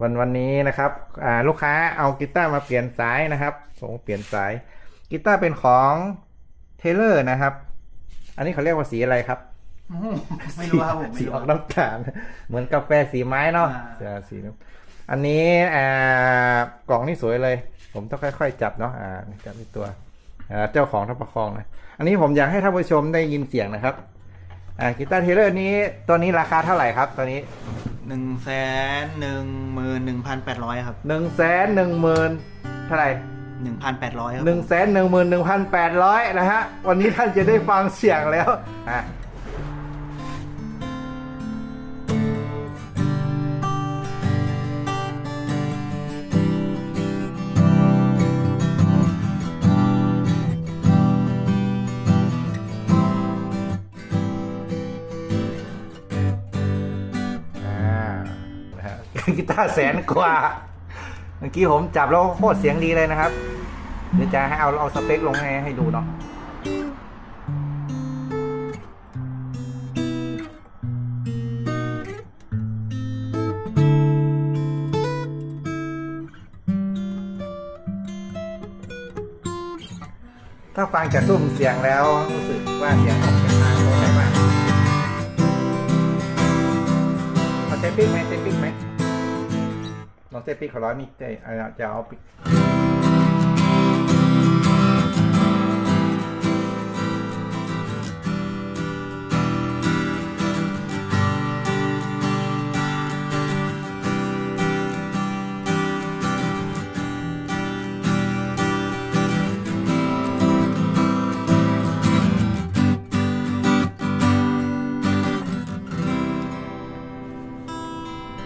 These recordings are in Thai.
วันวันนี้นะครับอ่าลูกค้าเอากีตาร์มาเปลี่ยนสายนะครับผมเปลี่ยนสายกีตาร์เป็นของเทเลอร์นะครับ อันนี้เขาเรียกว่าสีอะไรครับอืมไม่รู้ครับผมไม่สีรู้ออกน้ำตาลเหมือนกาแฟสีไม้เนาะอ่าจะสีน้ำอันนี้อ่ากล่องนี่สวยเลย ผมต้องค่อย ๆ จับเนาะอ่าจับที่ตัวอ่าเจ้าของท่านประคองนะอันนี้ผมอยากให้ท่านผู้ชมได้ยินเสียงนะครับอ่ากีตาร์เทเลอร์นี้ตัวนี้ราคาเท่าไหร่ครับตัวนี้ หนึ่งแสนหนึ่งหมื่นหนึ่งพันแปดร้อยครับหนึ่งแสนหนึ่งหมื่นเท่าไหร่หนึ่งพันแปดร้อยครับหนึ่งแสนหนึ่งหมื่นหนึ่งพันแปดร้อยนะฮะ วันนี้ท่านจะได้ฟังเสียงแล้วอะ กีตาร์แสนกว่า เมื่อกี้ผมจับแล้วโคตรเสียงดีเลยนะครับ เดี๋ยวจะให้เอาเอาสเปคลงให้ให้ดูเนาะถ้าฟังจากซุ้มเสียงแล้วรู้สึกว่าเสียงออกจากทางโน้นได้มากเอาเซปิกไหมเซปิกไหม ลองเซปิกขอร้อยนี่จะจะเอาปิก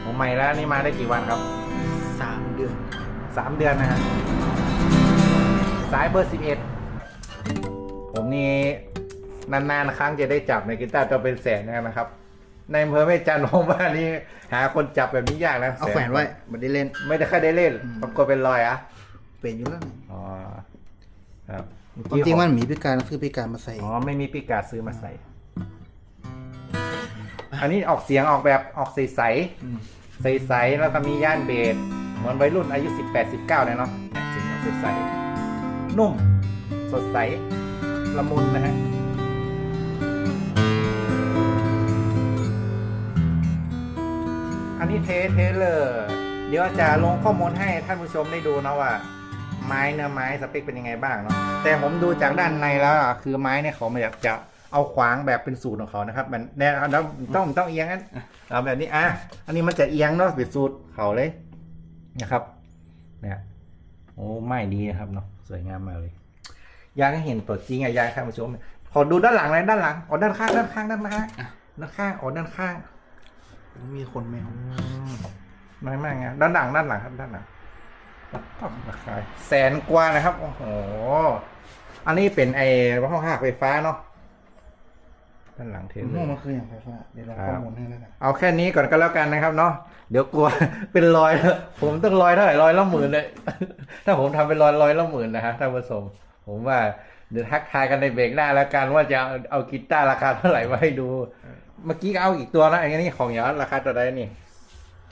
ของใหม่แล้วนี่มาได้กี่วันครับ สามเดือนสามเดือนนะฮะสายเบอร์สิบเอ็ดผมนี่นานๆครั้งจะได้จับในกีตาร์ตัวเป็นแสนนะครับ ในอำเภอแม่จันทร์ผมว่านี่หาคนจับแบบนี้ยากนะเอาแขวนไว้ไม่ได้เล่น ไม่ได้ค่อยได้เล่นอืมปรากฏเป็นรอยอะเป็นอยู่แล้วอ๋อครับความจริงมันมีพิการคือพิการมาใส่อ๋อไม่มีปีกาซื้อมาใส่ อันนี้ออกเสียงออกแบบออกใสๆอืมใสๆแล้วก็มีย่านเบส เหมือนวัยรุ่นอายุ 18 19เนี่ยเนาะสียงใส นุ่ม สดใส ละมุนนะฮะอันนี้เทเทเลยเดี๋ยวจะลงข้อมูลให้ท่านผู้ชมได้ดูนะว่า ไม้เนื้อไม้สเปคเป็นยังไงบ้างเนาะแต่ผมดูจากด้านในแล้วคือไม้เนี่ยเขามาอยากจะเอาขวางแบบเป็นสูตรของเขานะครับ มันแน่ต้องต้องต้องเอียงกันเอาแบบนี้อะอันนี้มันจะเอียงเนาะเป็นสูตรเขาเลย นะครับเนี่ยโอ้ไม่ดีนะครับเนาะสวยงามมากเลย อยากให้เห็นตัวจริงอะอยากให้ท่านผู้ชมขอดูด้านหลังเลยด้านหลังอ๋อด้านข้างด้านข้างด้านข้างด้านข้างอ๋อด้านข้างมีคนไหมครับไม่ไม่ไงด้านหลังด้านหลังครับด้านหลังราคาแสนกว่านะครับโอ้โหอันนี้เป็นไอ้ห้องหักไฟฟ้าเนาะ ด้านหลังเทอืเลมอร์มันคืออย่างไรฟ้าเดี๋ยวเราข้อมูลให้แล้วกันเอาแค่นี้ก่อนก็แล้วกันนะครับเนาะเดี๋ยวกลัวเป็นรอยแล้วผมต้องรอยเท่าไหร่รอยละหมื่นเลยถ้าผมทำเป็นรอยรอยละหมื่นนะฮะท่านผู้ชมผมว่าเดี๋ยวทักทายกันในเบรกหน้าแล้วกันว่าจะเอาเอากีตาร์ราคาเท่าไหร่มาให้ดู เมื่อกี้ก็เอาอีกตัวนะอันนี้ของยอดราคาตัวใดนี่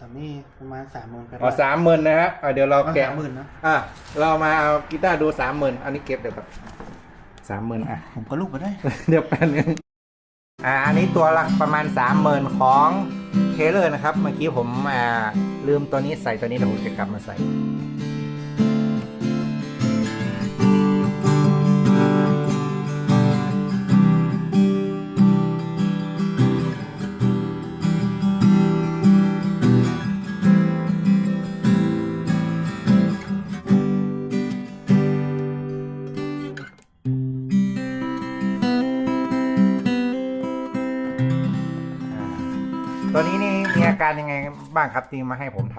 ตอนนี้ประมาณสามหมื่นอ๋อสามหมื่นนะฮะอะเดี๋ยวเราแกะสามหมื่นนะอะเรามาเอากีตาร์ดูสามหมื่นอันนี้เก็บเดี๋ยวครับสามหมื่นอะผมก็ลูกมาได้ เดี๋ยวแป๊บนึง อ่าอันนี้ตัวละประมาณสามหมื่นของเทเลอร์นะครับ เมื่อกี้ผมอ่าลืมตัวนี้ใส่ตัวนี้เดี๋ยวผมจะกลับมาใส่ การยังไงบ้างครับที่มาให้ผมท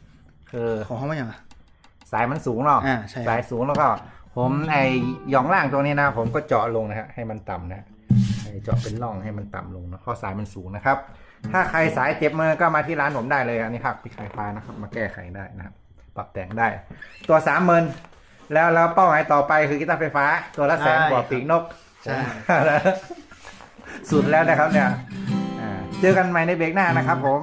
ำคือของเขามาอย่างอะ สายมันสูงเนาะอ่าใช่ครับ สายสูงแล้วก็ ผมไอหย่องล่างตัวนี้นะ ผมก็เจาะลงนะฮะให้มันต่ำนะให้เจาะเป็นร่องให้มันต่ำลงนะเพราะสายมันสูงนะครับ ถ้าใครสายเจ็บมือก็มาที่ร้านผมได้เลยอันนี้ครับพี่ไฟฟ้านะครับ มาแก้ไขได้นะครับ ปรับแต่งได้ ตัวสามหมื่นแล้วแล้วเป้าหมายต่อไปคือกีตาร์ไฟฟ้า ตัวละแสนกว่าปีกนก ใช่ สุดแล้วนะครับเนี่ยอ่า เจอกันใหม่ในเบรกหน้านะครับผม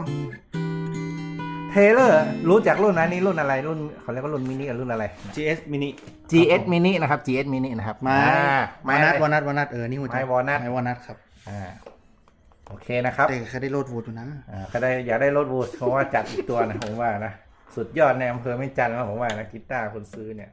เทเลอร์รู้จักรุ่นนั้นนี่รุ่นอะไรรุ่นเขาเรียกว่ารุ่นมินิกับรุ่นอะไร GS mini GS mini นะครับ GS mini นะครับไม้อ่าไม้นัดวอนัทวอนัทเออ นี่หัวใจไม้วอลนัทไม้วอนัทครับอ่าโอเคนะครับ แต่เคยได้โลดวูดอยู่นะ อ่าก็ได้อยากได้รถบูสเพราะว่าจัดอีกตัวนะผมว่านะ สุดยอดในอำเภอไม่จันทร์นะผมว่านะกีตาร์คนซื้อเนี่ย